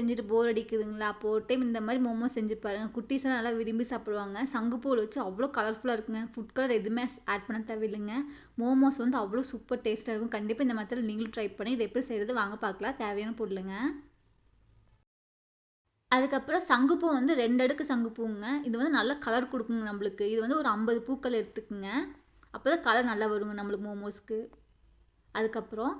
செஞ்சுட்டு போர் அடிக்குதுங்களா? அப்போ ஒரு டைம் இந்த மாதிரி மோமோஸ் செஞ்சு பாருங்கள் குட்டீஸ்லாம் நல்லா விரும்பி சாப்பிடுவாங்க. சங்குப்பூவில் வச்சு அவ்வளோ கலர்ஃபுல்லாக இருக்குங்க. ஃபுட் கலர் எதுவுமே ஆட் பண்ண தேவையில்லைங்க. மோமோஸ் வந்து அவ்வளோ சூப்பர் டேஸ்ட்டாக இருக்கும். கண்டிப்பாக இந்த மாதிரி நீங்களும் ட்ரை பண்ணி இதை எப்படி செய்கிறது வாங்க பார்க்கலாம். தேவையான பொருளுங்க. அதுக்கப்புறம் சங்குப்பூ வந்து ரெண்டு அடுக்கு சங்குப்பூங்க இது வந்து நல்ல கலர் கொடுக்குங்க நம்மளுக்கு. இது வந்து ஒரு ஐம்பது பூக்கள் எடுத்துக்குங்க. அப்போ தான் கலர் நல்லா வருங்க நம்மளுக்கு மோமோஸ்க்கு அதுக்கப்புறம்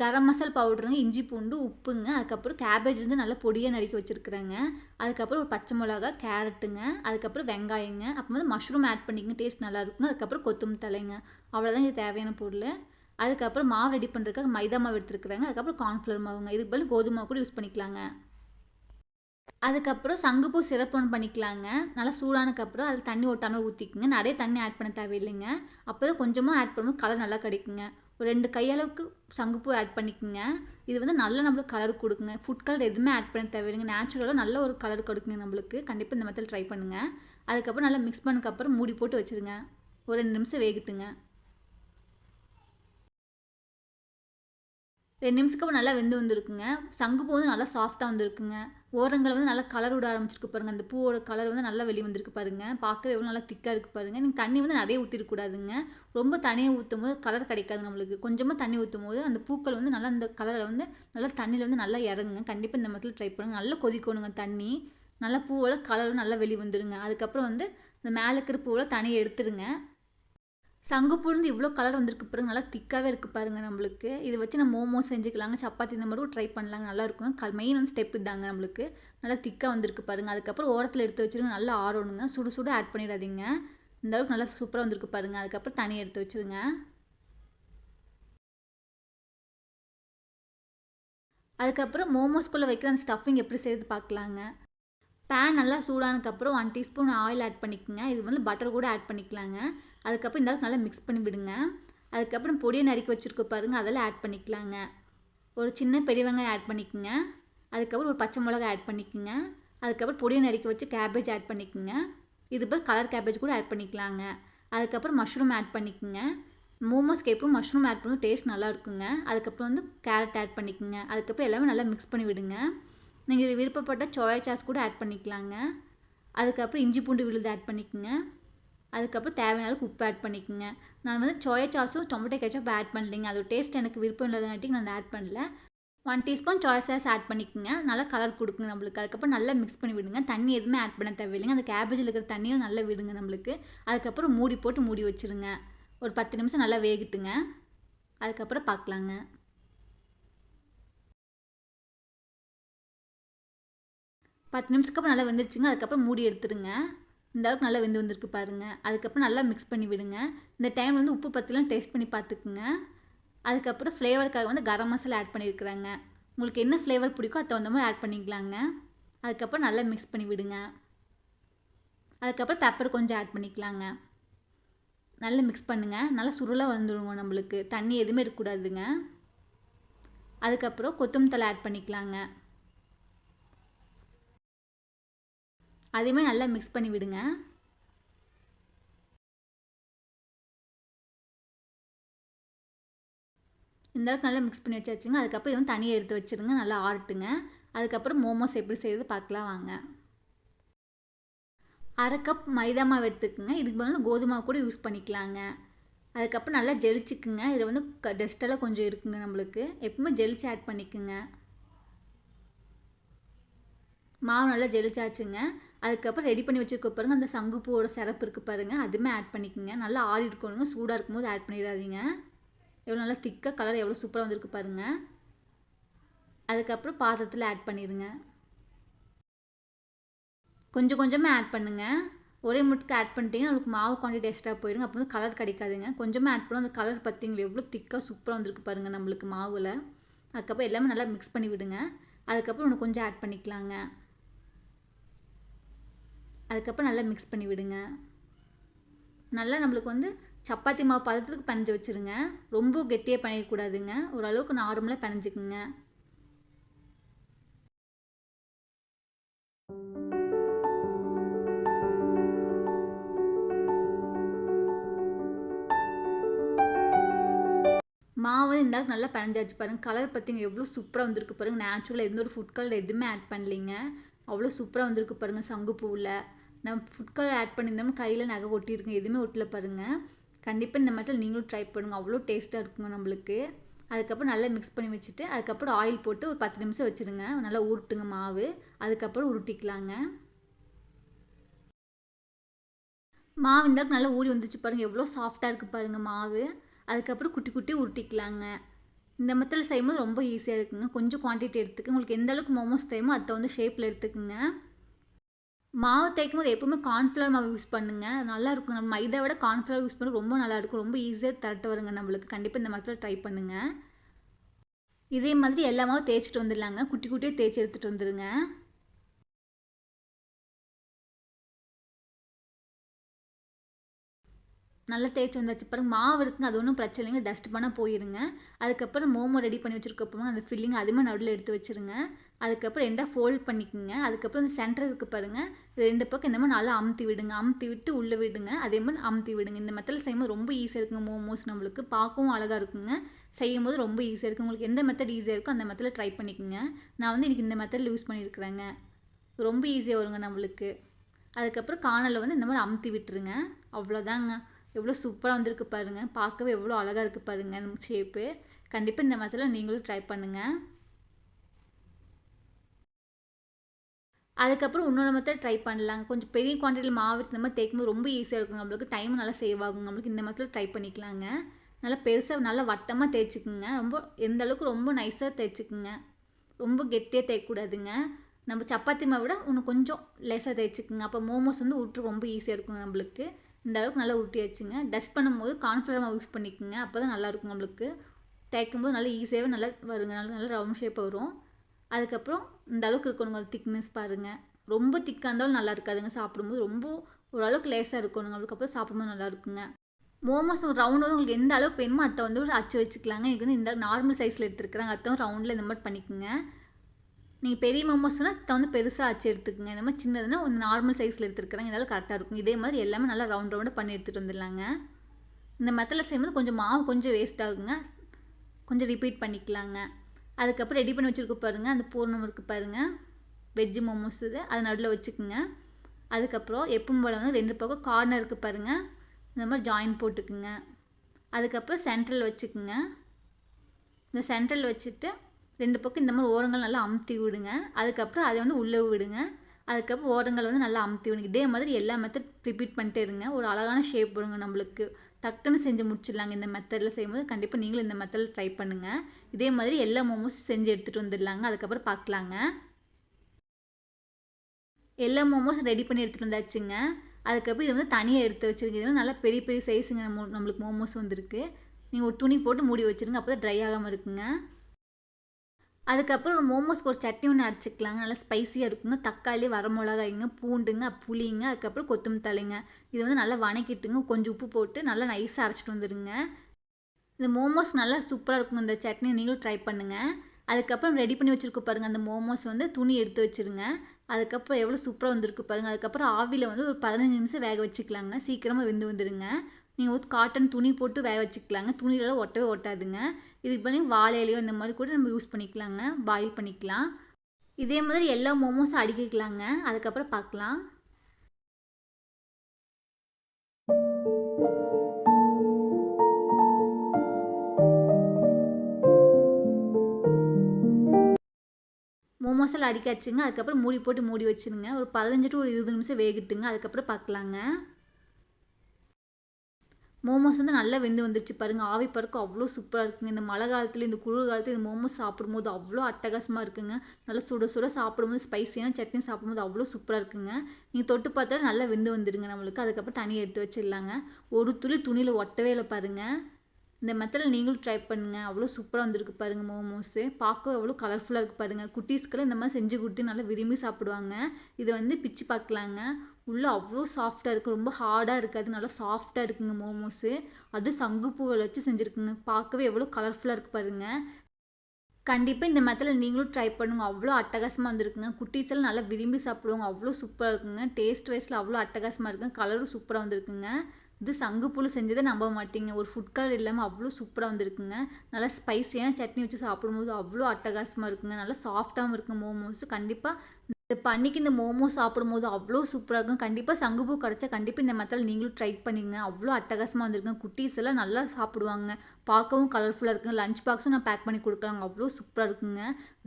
கரம் மசால் பவுடருங்க இஞ்சி பூண்டு உப்புங்க அதுக்கப்புறம் கேபேஜ் வந்து நல்லா பொடியாக நறுக்கி வச்சுருக்குறேங்க. அதுக்கப்புறம் ஒரு பச்சை மிளகா கேரட்டுங்க அதுக்கப்புறம் வெங்காயங்க அப்போ வந்து மஷ்ரூம் ஆட் பண்ணிக்கங்க டேஸ்ட் நல்லா இருக்குங்க. அதுக்கப்புறம் கொத்தமல்லி தலைங்க. அவ்வளோதான் இது தேவையான பொருள். அதுக்கப்புறம் மாவு ரெடி பண்ணுறதுக்காக மைதா மாவு எடுத்துருக்குறாங்க. அதுக்கப்புறம் கார்ன்ஃப்ளவர் மாவுங்க. இதுக்கு பதில் கோதுமை மாவு கூட யூஸ் பண்ணிக்கலாங்க. அதுக்கப்புறம் சங்குப்பூ சிறப்பு ஒன்று பண்ணிக்கலாங்க. நல்லா சூடானக்கப்புறம் அதில் தண்ணி ஒட்டாமல் ஊற்றிக்குங்க நிறைய தண்ணி ஆட் பண்ண தேவையில்லைங்க. அப்போ தான் கொஞ்சமாக ஆட் பண்ணும்போது கலர் நல்லா கிடைக்குங்க. ஒரு ரெண்டு கையளவுக்கு சங்குப்பூ ஆட் பண்ணிக்கோங்க. இது வந்து நல்ல நம்மளுக்கு கலர் கொடுக்குங்க. ஃபுட் கலர் எதுவுமே ஆட் பண்ண தேவையில்லைங்க. நேச்சுரலாக நல்ல ஒரு கலர் கொடுக்குங்க நம்மளுக்கு. கண்டிப்பாக இந்த மெத்தட் ட்ரை பண்ணுங்கள் அதுக்கப்புறம் நல்லா மிக்ஸ் பண்ணதுக்கப்புறம் மூடி போட்டு வச்சுருங்க. ஒரு ரெண்டு நிமிஷம் வேகட்டுங்க. ரெண்டு நிமிஷத்துக்கு அப்புறம் நல்லா வெந்து வந்துருக்குங்க. சங்குப்பூ வந்து நல்லா சாஃப்டாக வந்துருக்குங்க. ஓரங்கள் வந்து நல்லா கலர் விட ஆரம்பிச்சிருக்கு பாருங்கள் அந்த பூவோட கலர் வந்து நல்லா வெளியே வந்திருக்கு பாருங்கள் பார்க்கவே எவ்வளோ நல்லா திக்காக இருக்குது பாருங்கள் நீங்கள் தண்ணி வந்து நிறைய ஊற்றிடக்கூடாதுங்க ரொம்ப தண்ணியை ஊற்றும் போது கலர் கிடைக்காது நம்மளுக்கு. கொஞ்சமாக தண்ணி ஊற்றும் போது அந்த பூக்கள் வந்து நல்லா அந்த கலரில் வந்து நல்லா தண்ணியில் வந்து நல்லா இறங்குங்க. கண்டிப்பாக இந்த மாதிரி ட்ரை பண்ணுங்கள் நல்லா கொதிக்கணுங்க தண்ணி. நல்லா பூவோட கலரும் நல்லா வெளியே வந்துடுங்க அதுக்கப்புறம் வந்து இந்த மேலே இருக்கிற பூவில் தனியை எடுத்துருங்க. சங்குப்பூலேருந்து இவ்வளோ கலர் வந்திருக்கு பாருங்க. நல்லா திக்காகவே இருக்குது பாருங்கள் நம்மளுக்கு. இதை வச்சு நம்ம மோமோஸ் செஞ்சுக்கலாங்க. சப்பாத்தி இந்த மாதிரி ட்ரை பண்ணலாங்க. நல்லாயிருக்கும் க கல் மெயின் வந்து ஸ்டெப் இதாங்க நம்மளுக்கு. நல்லா திக்காக வந்திருக்கு பாருங்கள் அதுக்கப்புறம் ஓரத்தில் எடுத்து வச்சுருங்க. நல்லா ஆறணுங்க. சுடு சுடு ஆட் பண்ணிடாதீங்க. இந்த அளவுக்கு நல்லா சூப்பராக வந்திருக்கு பாருங்கள் அதுக்கப்புறம் தனியாக எடுத்து வச்சுருங்க. அதுக்கப்புறம் மோமோஸ்குள்ளே வைக்கிற அந்த ஸ்டஃபிங் எப்படி செய்யறது பார்க்கலாங்க பேன் நல்லா சூடானதுக்கப்புறம் ஒன் டீஸ்பூன் ஆயில் ஆட் பண்ணிக்கோங்க. இது வந்து பட்டர் கூட ஆட் பண்ணிக்கலாங்க. அதுக்கப்புறம் இந்தளவுக்கு நல்லா மிக்ஸ் பண்ணி விடுங்க. அதுக்கப்புறம் பொடியை நறுக்கி வச்சுருக்க பாருங்கள் அதெல்லாம் ஆட் பண்ணிக்கலாங்க. ஒரு சின்ன பெரிய வெங்காயம் ஆட் பண்ணிக்கோங்க. அதுக்கப்புறம் ஒரு பச்சை மிளகா ஆட் பண்ணிக்கோங்க. அதுக்கப்புறம் பொடியை நறுக்கி வச்சு கேபேஜ் ஆட் பண்ணிக்கோங்க. இது போல் கலர் கேபேஜ் கூட ஆட் பண்ணிக்கலாங்க. அதுக்கப்புறம் மஷ்ரூம் ஆட் பண்ணிக்கோங்க. மோமோஸ் கேப்பும் மஷ்ரூம் ஆட் பண்ணும் டேஸ்ட் நல்லா இருக்குங்க. அதுக்கப்புறம் வந்து கேரட் ஆட் பண்ணிக்கோங்க. அதுக்கப்புறம் எல்லாமே நல்லா மிக்ஸ் பண்ணி விடுங்க. நீங்கள் விருப்பப்பட்ட சோயா சாஸ் கூட ஆட் பண்ணிக்கலாங்க. அதுக்கப்புறம் இஞ்சி பூண்டு விழுது ஆட் பண்ணிக்கோங்க. அதுக்கப்புறம் தேவையான அளவுக்கு உப்பு ஆட் பண்ணிக்கோங்க. நான் வந்து சோயா சாஸும் டொமேட்டோ கெச்சப் ஆட் பண்ணலைங்க. அது டேஸ்ட் எனக்கு விருப்பம் இல்லாதனாட்டி நான் ஆட் பண்ணல. One teaspoon soya sauce add பண்ணிக்கோங்க. நல்லா கலர் கொடுக்குங்க நம்மளுக்கு. அதுக்கப்புறம் நல்லா மிக்ஸ் பண்ணி விடுங்க. தண்ணி எதுவுமே ஆட் பண்ண தேவையில்லைங்க. அந்த கேபேஜில் இருக்கிற தண்ணியும் நல்லா விடுங்க நம்மளுக்கு. அதுக்கப்புறம் மூடி போட்டு மூடி வச்சுருங்க. ஒரு பத்து நிமிஷம் நல்லா வேகட்டுங்க. அதுக்கப்புறம் பார்க்கலாங்க பத்து நிமிஷத்துக்கு அப்புறம் நல்லா வந்துருச்சுங்க. அதுக்கப்புறம் மூடி எடுத்துருங்க. இந்த அளவுக்கு நல்லா வெந்து வந்திருக்கு பாருங்கள் அதுக்கப்புறம் நல்லா மிக்ஸ் பண்ணி விடுங்க. இந்த டைம் வந்து உப்பு பற்றிலாம் டேஸ்ட் பண்ணி பார்த்துக்குங்க அதுக்கப்புறம் ஃப்ளேவருக்காக வந்து கரம் மசாலா ஆட் பண்ணியிருக்கிறாங்க உங்களுக்கு என்ன ஃப்ளேவர் பிடிக்கோ அது தகுந்த மாதிரி ஆட் பண்ணிக்கலாங்க. அதுக்கப்புறம் நல்லா மிக்ஸ் பண்ணி விடுங்க. அதுக்கப்புறம் பெப்பர் கொஞ்சம் ஆட் பண்ணிக்கலாங்க. நல்லா மிக்ஸ் பண்ணுங்கள் நல்லா சுருளாக வந்துடுங்க நம்மளுக்கு. தண்ணி எதுவுமே இருக்கக்கூடாதுங்க அதுக்கப்புறம் கொத்தமல்லி தலை ஆட் பண்ணிக்கலாங்க. அதுவுமே நல்லா மிக்ஸ் பண்ணி விடுங்க. இந்த அளவுக்கு நல்லா மிக்ஸ் பண்ணி வச்சாச்சுங்க. அதுக்கப்புறம் இது வந்து தனியாக எடுத்து வச்சுருங்க. நல்லா ஆறட்டுங்க. அதுக்கப்புறம் மோமோஸ் எப்படி செய்கிறது பார்க்கலாம் வாங்க. அரை கப் மைதா மாவு எடுத்துக்கோங்க. இதுக்கு பதில் கோதுமை கூட யூஸ் பண்ணிக்கலாங்க. அதுக்கப்புறம் நல்லா ஜெலிச்சுக்குங்க. இதில் வந்து க டஸ்ட்டெல்லாம் கொஞ்சம் இருக்குங்க நம்மளுக்கு. எப்பவுமே ஜெலிச்சு ஆட் பண்ணிக்குங்க. மாவு நல்லா ஜெலிச்சாச்சுங்க. அதுக்கப்புறம் ரெடி பண்ணி வச்சுருக்க பாருங்க அந்த சங்குப்பூவோட சிறப்பு இருக்குது பாருங்கள் அதுவுமே ஆட் பண்ணிக்கோங்க. நல்லா ஆறி இருக்கணுங்க. சூடாக இருக்கும்போது ஆட் பண்ணிடாதீங்க. எவ்வளோ நல்லா திக்காக கலர் எவ்வளோ சூப்பராக வந்திருக்கு பாருங்கள் அதுக்கப்புறம் பாத்திரத்தில் ஆட் பண்ணிடுங்க. கொஞ்சம் கொஞ்சமாக ஆட் பண்ணுங்கள் ஒரே முட்டுக்கு ஆட் பண்ணிட்டீங்கன்னா உங்களுக்கு மாவு குவான்டிட்டி எக்ஸ்ட்ரா போயிடுங்க. அப்போ வந்து கலர் கிடைக்காதுங்க. கொஞ்சமாக ஆட் பண்ணும். அந்த கலர் பார்த்தீங்களா எவ்வளோ திக்காக சூப்பராக வந்திருக்கு பாருங்கள் நம்மளுக்கு மாவில். அதுக்கப்புறம் எல்லாமே நல்லா மிக்ஸ் பண்ணி விடுங்க. அதுக்கப்புறம் இன்னும் கொஞ்சம் ஆட் பண்ணிக்கலாங்க. அதுக்கப்புறம் நல்லா மிக்ஸ் பண்ணி விடுங்க. நல்லா நம்மளுக்கு வந்து சப்பாத்தி மாவு பதத்துக்கு பனைஞ்சு வச்சுருங்க. ரொம்ப கெட்டியாக பண்ணிடக்கூடாதுங்க ஓரளவுக்கு நார்மலாக பனைஞ்சிக்குங்க. மாவு வந்து நல்லா பிணைஞ்சாச்சு பாருங்கள் கலர் பார்த்தீங்க எவ்வளோ சூப்பராக வந்திருக்கு பாருங்கள் நேச்சுரலாக எந்த ஒரு ஃபுட் கலர் எதுவுமே ஆட் பண்ணலிங்க. அவ்வளோ சூப்பராக வந்திருக்கு பாருங்கள் சங்குப்பூவில் நம்ம ஃபுட் கலர் ஆட் பண்ணியிருந்தோம் கையில் நகை ஒட்டியிருக்கு எதுவுமே ஒட்டல பாருங்கள் கண்டிப்பாக இந்த மாதிரி நீங்களும் ட்ரை பண்ணுங்கள் அவ்வளோ டேஸ்ட்டாக இருக்குங்க நம்மளுக்கு. அதுக்கப்புறம் நல்லா மிக்ஸ் பண்ணி வச்சுட்டு அதுக்கப்புறம் ஆயில் போட்டு ஒரு பத்து நிமிஷம் வச்சுருங்க நல்லா உருட்டுங்க மாவு. அதுக்கப்புறம் உருட்டிக்கலாங்க. மாவு இந்த நல்லா ஊறி வந்துச்சு பாருங்கள் எவ்வளோ சாஃப்டாக இருக்குது பாருங்கள் மாவு. அதுக்கப்புறம் குட்டி குட்டி உருட்டிக்கலாங்க. இந்த மெத்தில் செய்யும்போது ரொம்ப ஈஸியாக இருக்குங்க. கொஞ்சம் குவான்டிட்டி எடுத்துக்கு உங்களுக்கு எந்த அளவுக்கு மோமோஸ் தேவையோ அதை வந்து ஷேப்பில் எடுத்துக்கோங்க. மாவு தேய்க்கும் போது எப்பவுமே கார்ன்ஃப்ளவர் மாவு யூஸ் பண்ணுங்கள் நல்லாயிருக்கும் நம்ம மைதா விட கார்ன்ஃப்ளவர் யூஸ் பண்ண ரொம்ப நல்லாயிருக்கும் ரொம்ப ஈஸியாக தரட்டு வருங்க நம்மளுக்கு. கண்டிப்பாக இந்த மரத்தில் ட்ரை பண்ணுங்கள் இதே மாதிரி எல்லா மாவும் தேய்ச்சிட்டு வந்துடலாங்க. குட்டி குட்டியாக தேய்ச்சி எடுத்துகிட்டு வந்துடுங்க நல்லா தேய்ச்சி வந்தாச்சு. பாருங்க மாவு இருக்குங்க அது ஒன்றும் பிரச்சனை இல்லைங்க. டஸ்ட் பண்ணால் போயிருங்க. அதுக்கப்புறம் மோமோ ரெடி பண்ணி வச்சுருக்கப்புறம் அந்த ஃபில்லிங் அதுவுமே நடுவில் எடுத்து வச்சுருங்க. அதுக்கப்புறம் ரெண்டாக ஃபோல்ட் பண்ணிக்கோங்க. அதுக்கப்புறம் இந்த சென்டர் இருக்குது பாருங்கள் இது ரெண்டு பக்கம் இந்த மாதிரி நல்லா அமுத்தி விடுங்க. அமுத்தி விட்டு உள்ளே விடுங்க. அதே மாதிரி அமுத்தி விடுங்க. இந்த மெத்தடில் செய்யும்போது ரொம்ப ஈஸியாக இருக்குங்க மோமோஸ் நம்மளுக்கு. பார்க்கவும் அழகாக இருக்குங்க. செய்யும் போது ரொம்ப ஈஸியாக இருக்குது உங்களுக்கு எந்த மெத்தட் ஈஸியாக இருக்கோ அந்த மெத்தடில் ட்ரை பண்ணிக்கோங்க. நான் வந்து இன்றைக்கி இந்த மெத்தடில் யூஸ் பண்ணியிருக்கிறேங்க ரொம்ப ஈஸியாக வருங்க நம்மளுக்கு. அதுக்கப்புறம் காணலை வந்து இந்த மாதிரி அமுத்தி விட்டுருங்க. அவ்வளோதாங்க எவ்வளோ சூப்பராக வந்திருக்கு பாருங்கள் பார்க்கவே எவ்வளோ அழகாக இருக்குது பாருங்கள் இந்த ஷேப்பு கண்டிப்பாக இந்த மாதிரிலாம் நீங்களும் ட்ரை பண்ணுங்கள் அதுக்கப்புறம் இன்னொரு மாதிரி ட்ரை பண்ணலாம். கொஞ்சம் பெரிய குவான்டிட்டியில் மாவு இந்த மாதிரி தேய்க்கும்போது ரொம்ப ஈஸியாக இருக்கும். நம்மளுக்கு டைம் நல்லா சேவ் ஆகும். நம்மளுக்கு இந்த மெத்தடில் ட்ரை பண்ணிக்கலாங்க. நல்லா பெருசாக நல்லா வட்டமாக தேய்ச்சிக்குங்க. ரொம்ப எந்த அளவுக்கு ரொம்ப நைஸாக தேய்ச்சிக்குங்க. ரொம்ப கெட்டியாக தேய்க்கக்கூடாதுங்க. நம்ம சப்பாத்தி மாவை விட இன்னும் கொஞ்சம் லேசாக தேய்ச்சிக்குங்க. அப்போ மோமோஸ் வந்து விட்டு ரொம்ப ஈஸியாக இருக்கும் நம்மளுக்கு. இந்த அளவுக்கு நல்லா உருட்டியாச்சுங்க. டஸ்ட் பண்ணும்போது கார்ன்ஃப்ளவர் மாவு யூஸ் பண்ணிக்கோங்க. அப்போ தான் நல்லாயிருக்கும் நம்மளுக்கு. தேய்க்கும் போது நல்லா ஈஸியாகவே நல்லா வருங்க. நல்லா நல்லா ரவுண்ட் ஷேப் வரும். அதுக்கப்புறம் இந்த அளவுக்கு இருக்கணுங்க. திக்னஸ் பாருங்கள் ரொம்ப திக்காக இருந்தாலும் நல்லா இருக்காதுங்க. சாப்பிடும்போது ரொம்ப ஓரளவுக்கு லேஸாக இருக்கணும் அப்புறம் சாப்பிடும்போது நல்லா இருக்குங்க. மோமோஸ் ரவுண்ட் வந்து உங்களுக்கு எந்த அளவுக்கு வேணுமோ அதை வந்து அச்சு வச்சுக்கலாங்க. எனக்கு வந்து இந்த நார்மல் சைஸில் எடுத்துருக்குறாங்க. அதை ரவுண்டில் இந்த மாதிரி பண்ணிக்கோங்க. நீங்கள் பெரிய மோமோஸ்னால் வந்து பெருசாக ஆச்சு எடுத்துக்கோங்க. இந்த மாதிரி சின்னதுன்னா ஒரு நார்மல் சைஸில் எடுத்துருக்குறாங்க இதெல்லாம் கரெக்டாக இருக்கும். இதே மாதிரி எல்லாமே நல்லா ரவுண்ட் ரவுண்டாக பண்ணி எடுத்துகிட்டு வந்துடலாங்க. இந்த மெத்தடில் செய்யும்போது கொஞ்சம் மாவு கொஞ்சம் வேஸ்ட் ஆகுங்க. கொஞ்சம் ரிப்பீட் பண்ணிக்கலாங்க. அதுக்கப்புறம் ரெடி பண்ணி வச்சுருக்க பாருங்கள் அந்த பூர்ணம் இருக்குது பாருங்கள் வெஜ்ஜு மோமோஸ் இது. அது நடுவில் வச்சுக்கோங்க. அதுக்கப்புறம் எப்பவும் போல் வந்து ரெண்டு பக்கம் கார்னர் இருக்குது பாருங்கள் இந்த மாதிரி ஜாயின் போட்டுக்குங்க. அதுக்கப்புறம் சென்ட்ரல் வச்சுக்குங்க. இந்த சென்ட்ரல் வச்சுட்டு ரெண்டு பக்கம் இந்த மாதிரி ஓரங்கள் நல்லா அமுத்தி விடுங்க. அதுக்கப்புறம் அதை வந்து உள்ளே விடுங்க. அதுக்கப்புறம் ஓரங்கள் வந்து நல்லா அமுத்தி விடுங்க. இதே மாதிரி எல்லா மெத்தட் ரிப்பீட் பண்ணிட்டே இருங்க. ஒரு அழகான ஷேப் விடுங்க நம்மளுக்கு. டக்குன்னு செஞ்சு முடிச்சிடலாங்க இந்த மெத்தடில் செய்யும்போது. கண்டிப்பாக நீங்களும் இந்த மெத்தடில் ட்ரை பண்ணுங்கள் இதே மாதிரி எல்லா மோமோஸும் செஞ்சு எடுத்துகிட்டு வந்துடலாங்க. அதுக்கப்புறம் பார்க்கலாங்க. எல்லா மோமோஸ் ரெடி பண்ணி எடுத்துகிட்டு வந்தாச்சுங்க. அதுக்கப்புறம் இது வந்து தனியாக எடுத்து வச்சுருங்க. இது வந்து நல்லா பெரிய பெரிய சைஸுங்க நம்மளுக்கு மோமோஸ் வந்திருக்கு. நீங்கள் ஒரு துணி போட்டு மூடி வச்சுருங்க. அப்போ தான் ட்ரை ஆகாமல் இருக்குங்க. அதுக்கப்புறம் ஒரு மோமோஸ்க்கு ஒரு சட்னி ஒன்று அரைச்சிக்கலாங்க. நல்லா ஸ்பைஸியாக இருக்குங்க. தக்காளி வரமிளகாய்ங்க பூண்டுங்க புளிங்க அதுக்கப்புறம் கொத்தமல்லி தலைங்க. இது வந்து நல்லா வணக்கிட்டுங்க. கொஞ்சம் உப்பு போட்டு நல்லா நைஸாக அரைச்சிட்டு வந்துடுங்க இந்த மோமோஸ் நல்லா சூப்பராக இருக்கும் இந்த சட்னி நீங்களும் ட்ரை பண்ணுங்கள் அதுக்கப்புறம் ரெடி பண்ணி வச்சுருக்க பாருங்கள் அந்த மோமோஸ் வந்து துணி எடுத்து வச்சுருங்க. அதுக்கப்புறம் எவ்வளோ சூப்பராக வந்திருக்கு பாருங்கள் அதுக்கப்புறம் ஆவியில் வந்து ஒரு பதினஞ்சு நிமிஷம் வேக வச்சுக்கலாங்க. சீக்கிரமாக வெந்து வந்துடுங்க நீங்கள் வந்து காட்டன் துணி போட்டு வேக வச்சுக்கலாங்க. துணியிலலாம் ஒட்டவே ஒட்டாதுங்க. இதுக்கு பண்ணி வாழை இலையோ இந்த மாதிரி கூட நம்ம யூஸ் பண்ணிக்கலாங்க. பாயில் பண்ணிக்கலாம். இதே மாதிரி எல்லா மோமோஸும் அடிக்கலாங்க அதுக்கப்புறம் பார்க்கலாம். மோமோஸ் எல்லாம் அடிக்காச்சுங்க அதுக்கப்புறம் மூடி போட்டு மூடி வச்சுருங்க. ஒரு பதினஞ்சு டு ஒரு இருபது நிமிஷம் வேகிட்டுங்க. அதுக்கப்புறம் பார்க்கலாங்க. மோமோஸ் வந்து நல்லா வெந்து வந்துருச்சு. பாருங்கள் ஆவி பறக்க அவ்வளோ சூப்பராக இருக்குங்க. இந்த மழை காலத்தில் இந்த குளிர் காலத்தில் இந்த மோமோஸ் சாப்பிடும்போது அவ்வளோ அட்டகாசமாக இருக்குங்க. நல்லா சுட சுட சாப்பிடும்போது ஸ்பைஸியான சட்னி சாப்பிடும்போது அவ்வளோ சூப்பராக இருக்குங்க. நீங்கள் தொட்டு பார்த்தா நல்லா வெந்து வந்துடுங்க நம்மளுக்கு. அதுக்கப்புறம் தனியாக எடுத்து வச்சிடலாங்க. ஒரு துளி துணியில் ஒட்டவே இல்லை பாருங்கள் இந்த மெத்தடில் நீங்களும் ட்ரை பண்ணுங்கள் அவ்வளோ சூப்பராக வந்திருக்கு பாருங்கள் மோமோஸு. பார்க்க அவ்வளோ கலர்ஃபுல்லாக இருக்குது பாருங்கள் குட்டீஸ்க்கெல்லாம் இந்த மாதிரி செஞ்சு கொடுத்து நல்லா விரும்பி சாப்பிடுவாங்க. இதை வந்து பிச்சு பார்க்கலாங்க. உள்ளே அவ்வளோ சாஃப்டாக இருக்குது ரொம்ப ஹார்டாக இருக்காது நல்லா சாஃப்டாக இருக்குங்க மோமோஸு அது சங்குப்பூவில் வச்சு செஞ்சுருக்குங்க. பார்க்கவே எவ்வளோ கலர்ஃபுல்லாக இருக்குது பாருங்கள் கண்டிப்பாக இந்த மெத்தடில் நீங்களும் ட்ரை பண்ணுங்கள் அவ்வளோ அட்டகாசமாக வந்துருக்குங்க. குட்டீஸ் எல்லாம் நல்லா விரும்பி சாப்பிடுவாங்க. அவ்வளோ சூப்பராக இருக்குங்க. டேஸ்ட் வைஸில் அவ்வளோ அட்டகாசமாக இருக்குங்க. கலரும் சூப்பராக வந்துருக்குங்க. இது சங்குப்பூல செஞ்சதை நம்ப மாட்டீங்க. ஒரு ஃபுட் கலர் இல்லாமல் அவ்வளோ சூப்பராக வந்திருக்குங்க. நல்லா ஸ்பைஸியான சட்னி வச்சு சாப்பிடும்போது அவ்வளோ அட்டகாசமாக இருக்குங்க. நல்லா சாஃப்டாகவும் இருக்கும் மோமோஸ் கண்டிப்பாக இந்த பண்ணிக்கு இந்த மோமோஸ் சாப்பிடும்போது அவ்வளோ சூப்பராக இருக்கும். கண்டிப்பாக சங்குப்பூ கிடச்சா கண்டிப்பாக இந்த மெத்தட் நீங்களும் ட்ரை பண்ணிங்க. அவ்வளோ அட்டகாசமாக வந்திருக்குங்க. குட்டீஸ் எல்லாம் நல்லா சாப்பிடுவாங்க. பார்க்கவும் கலர்ஃபுல்லாக இருக்குங்க. லஞ்ச் பாக்ஸும் நான் பேக் பண்ணி கொடுக்கலாங்க. அவ்வளோ சூப்பராக இருக்குங்க.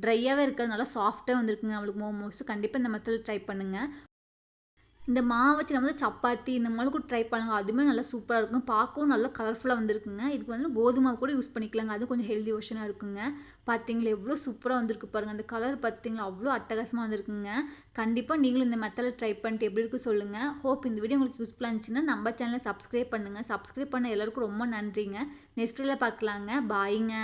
ட்ரையாகவே இருக்காது. நல்லா சாஃப்டாக வந்திருக்குங்க. அவளுக்கு மோமோஸ் கண்டிப்பாக இந்த மெத்தட் ட்ரை பண்ணுங்கள் இந்த மாவு வச்சு நம்ம வந்து சப்பாத்தி இந்த மாதிரி கூட ட்ரை பண்ணுங்க. அதுவுமே நல்லா சூப்பராக இருக்கும். பார்க்கவும் நல்லா கலர்ஃபுல்லாக வந்திருக்குங்க. இதுக்கு வந்து கோதுமை கூட யூஸ் பண்ணிக்கலாங்க. அது கொஞ்சம் ஹெல்தி ஓஷனாக இருக்குங்க. பார்த்தீங்களா எவ்வளோ சூப்பராக வந்திருக்கு பாருங்கள் அந்த கலர் பார்த்தீங்களா அவ்வளோ அட்டகாசமாக வந்திருக்குங்க. கண்டிப்பாக நீங்களும் இந்த மெத்தடில் ட்ரை பண்ணிட்டு எப்படி இருக்கு சொல்லுங்கள் ஹோப் இந்த வீடியோ உங்களுக்கு யூஸ்ஃபுல்லாக இருந்துச்சுன்னா நம்ம சேனலை சப்ஸ்கிரைப் பண்ணுங்கள் சப்ஸ்கிரைப் பண்ண எல்லாருக்கும் ரொம்ப நன்றிங்க. நெக்ஸ்ட் வீடியோவில் பார்க்கலாங்க. பாய்ங்க